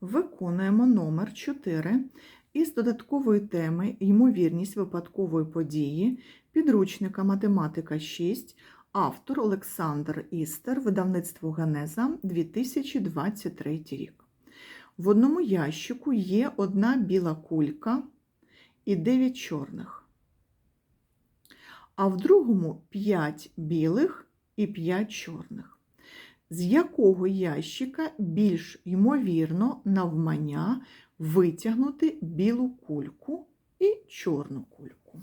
Виконуємо номер 4 із додаткової теми Ймовірність випадкової події підручника Математика 6, автор Олександр Істер, видавництво Генеза 2023 рік. В одному ящику є одна біла кулька і 9 чорних, а в другому 5 білих і 5 чорних з якого ящика більш ймовірно навмання витягнути білу кульку і чорну кульку.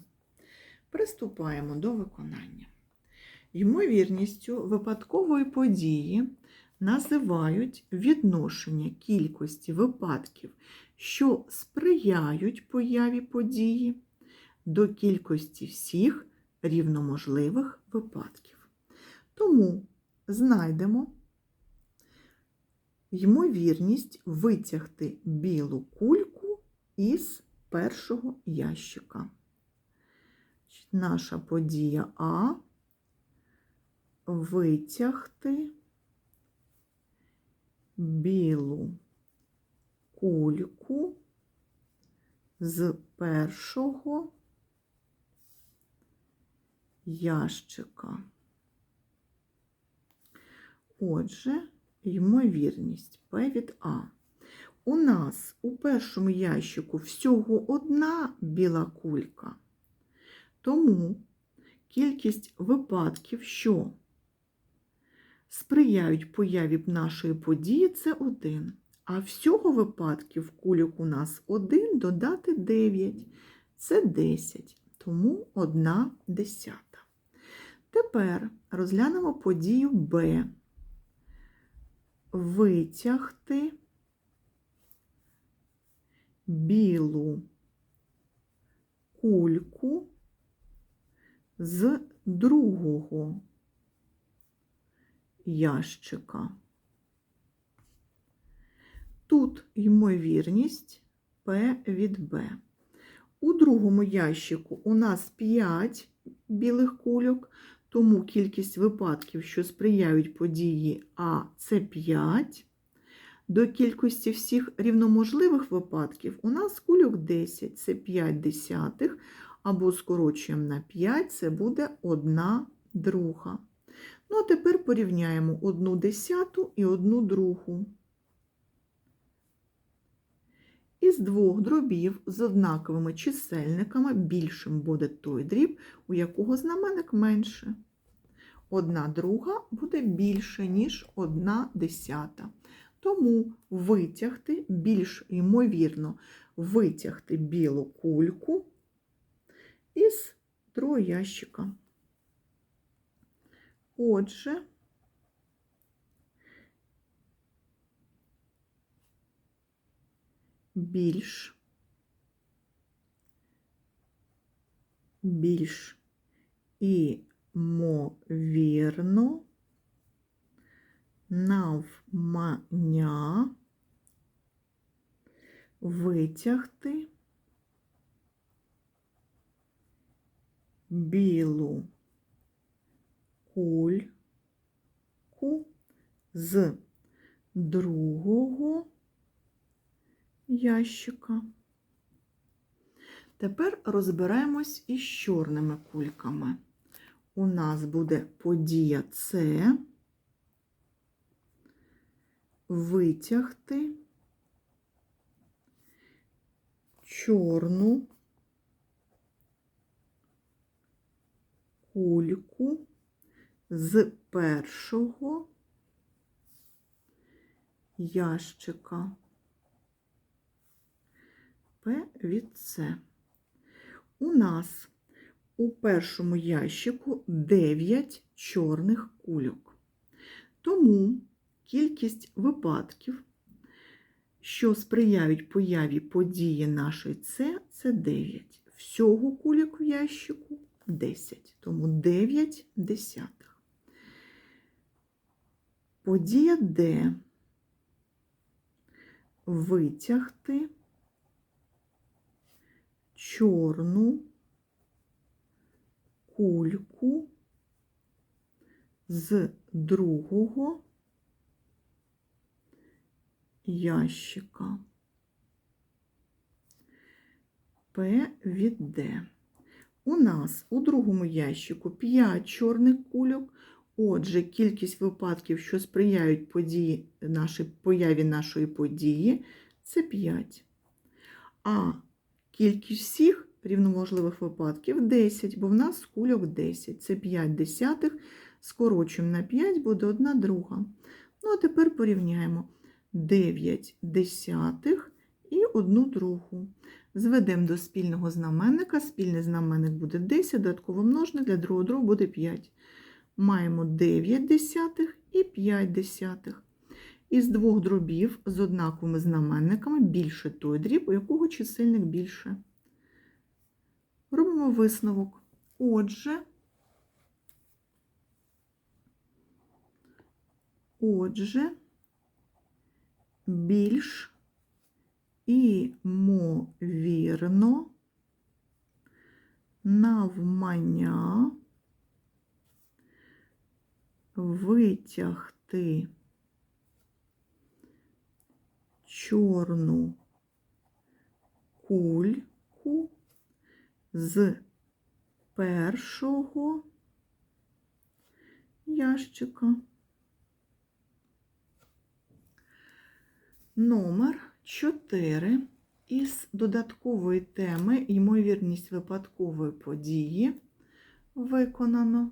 Приступаємо до виконання. Ймовірністю випадкової події називають відношення кількості випадків, що сприяють появі події, до кількості всіх рівноможливих випадків. Тому знайдемо ймовірність витягти білу кульку із першого ящика. Наша подія А витягти білу кульку з першого ящика. Отже, ймовірність P від А. У нас у першому ящику всього одна біла кулька, тому кількість випадків, що сприяють появі нашої події, це 1. А всього випадків кульок у нас 1 додати 9. Це 10, тому 1 десята. Тепер розглянемо подію Б витягти білу кульку з другого ящика. Тут ймовірність P від B. У другому ящику у нас 5 білих кульок, тому кількість випадків, що сприяють події А, це 5. До кількості всіх рівноможливих випадків у нас кульок 10, це 5 десятих, або скорочуємо на 5, це буде 1 друга. Ну, а тепер порівняємо 1 десяту і 1 другу. Із двох дробів з однаковими чисельниками більшим буде той дріб, у якого знаменник менше. Одна друга буде більше, ніж одна десята. Тому витягти, більш ймовірно, витягти білу кульку із другого ящика. Отже, більш, більш імовірно навмання витягти білу кульку з другого ящика. Тепер розбираємось із чорними кульками. У нас буде подія С, витягти чорну кульку з першого ящика. П від С. У нас у першому ящику 9 чорних кульок. Тому кількість випадків, що сприяють появі події нашої С, це 9. Всього кульок в ящику 10, тому 9 десятих. Подія Д витягти чорну кульку з другого ящика P від D. У нас у другому ящику 5 чорних кульок. Отже, кількість випадків, що сприяють події, нашій, появі нашої події, це 5. А кількість всіх рівноможливих випадків 10, бо в нас кульок 10. Це 5 десятих. Скорочуємо на 5, буде 1 друга. Ну, а тепер порівняємо 9 десятих і 1 другу. Зведемо до спільного знаменника. Спільний знаменник буде 10, додатково множник для другого дробу буде 5. Маємо 9 десятих і 5 десятих. Із двох дробів з однаковими знаменниками більше той дріб, у якого чисельник більше. Робимо висновок. Отже, отже, більш імовірно навмання витягти чорну кульку з першого ящика. Номер 4 із додаткової теми ймовірність випадкової події виконано.